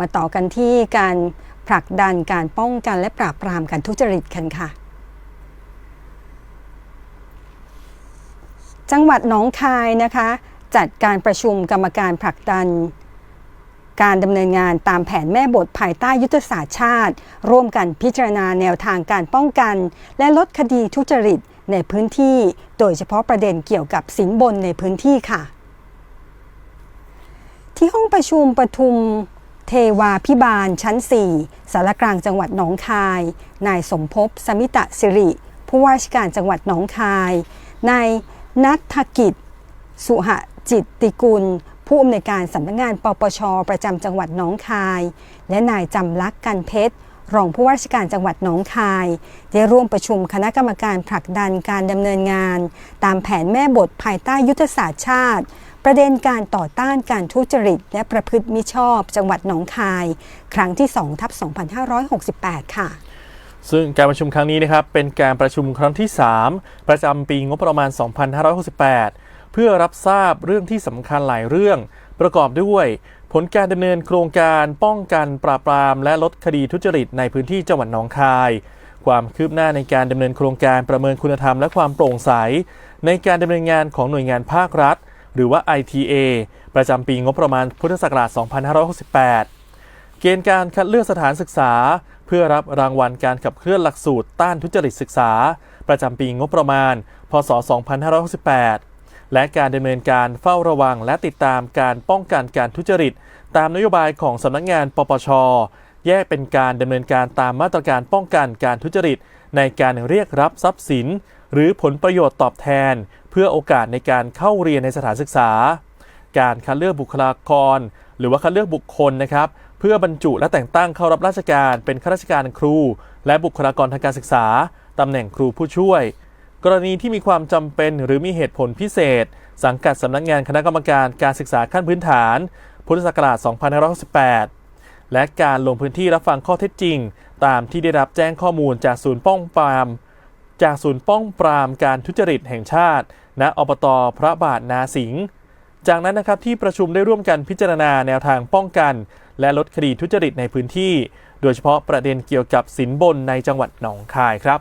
มาต่อกันที่การผลักดันการป้องกันและปราบปรามการทุจริตกันค่ะ จังหวัดหนองคายนะคะ จัดการประชุมกรรมการผลักดัน การดำเนินงานตามแผนแม่บทภายใต้ยุทธศาสตร์ชาติ ร่วมกันพิจารณาแนวทางการป้องกัน และลดคดีทุจริตในพื้นที่ โดยเฉพาะประเด็นเกี่ยวกับสินบนในพื้นที่ค่ะ ที่ห้องประชุมปทุม เทวาพิบาลชั้น 4 สารกลางจังหวัดหนองคาย นายสมภพสมิตะสิริ ผู้ว่าราชการจังหวัดหนองคาย นายนัทกิจ สุหจิตติกุล ผู้อำนวยการสำนักงานปปช ประจำจังหวัดหนองคาย และนายจำลักษ์กันเพชรรองผู้ว่าราชการจังหวัดหนองคาย ได้ร่วมประชุมคณะกรรมการผลักดันการดำเนินงาน ตามแผนแม่บทภายใต้ยุทธศาสตร์ชาติ ประเด็นการต่อต้านการทุจริต และประพฤติมิชอบ จังหวัดหนองคาย ครั้งที่2ทับ2568 ค่ะ ซึ่งการประชุมครั้งนี้นะครับเป็นการประชุมครั้งที่ 3 ประจำปีงบประมาณ 2568 เพื่อรับทราบเรื่องที่สำคัญหลายเรื่อง ประกอบด้วย ผลการดำเนินโครงการป้องกันปราบปราม และลดคดีทุจริตในพื้นที่จังหวัดหนองคายความคืบหน้าในการดำเนินโครงการประเมินคุณธรรมและความโปร่งใส ในการดำเนินงานของหน่วยงานภาครัฐ หรือว่า ITA ประจำปีงบประมาณพุทธศักราช 2568 เกณฑ์การคัดเลือกสถานศึกษา เพื่อรับรางวัลการขับเคลื่อนหลักสูตรต้านทุจริตศึกษา ประจำปีงบประมาณ พศ 2568 และการดำเนินการเฝ้าระวังและติดตามการป้องกันการทุจริต ตามนโยบายของสำนักงาน ปปช แยกเป็นการดำเนินการตามมาตรการป้องกันการทุจริต ในการเรียกรับทรัพย์สิน หรือผลประโยชน์ตอบแทน พื่อโอกาสในการเข้าเรียนในสถานศึกษา การคัดเลือกบุคลากร หรือว่าคัดเลือกบุคคลนะครับเพื่อบรรจุและแต่งตั้งเข้ารับราชการเป็นข้าราชการครู และบุคลากรทางการศึกษาตำแหน่งครูผู้ช่วย กรณีที่มีความจำเป็นหรือมีเหตุผลพิเศษ สังกัดสำนักงานคณะกรรมการการศึกษาขั้นพื้นฐาน พุทธศักราช 2568 และการลงพื้นที่รับฟังข้อเท็จจริง ตามที่ได้รับแจ้งข้อมูลจากศูนย์ป้องปราม จากศูนย์ป้องปรามการทุจริตแห่งชาติ ณอบตพระบาทนาสิงห์จากนั้นนะครับที่ประชุมได้ร่วมกันพิจารณาแนวทางป้องกัน และลดคดีทุจริตในพื้นที่ โดยเฉพาะประเด็นเกี่ยวกับสินบนในจังหวัดหนองคายครับ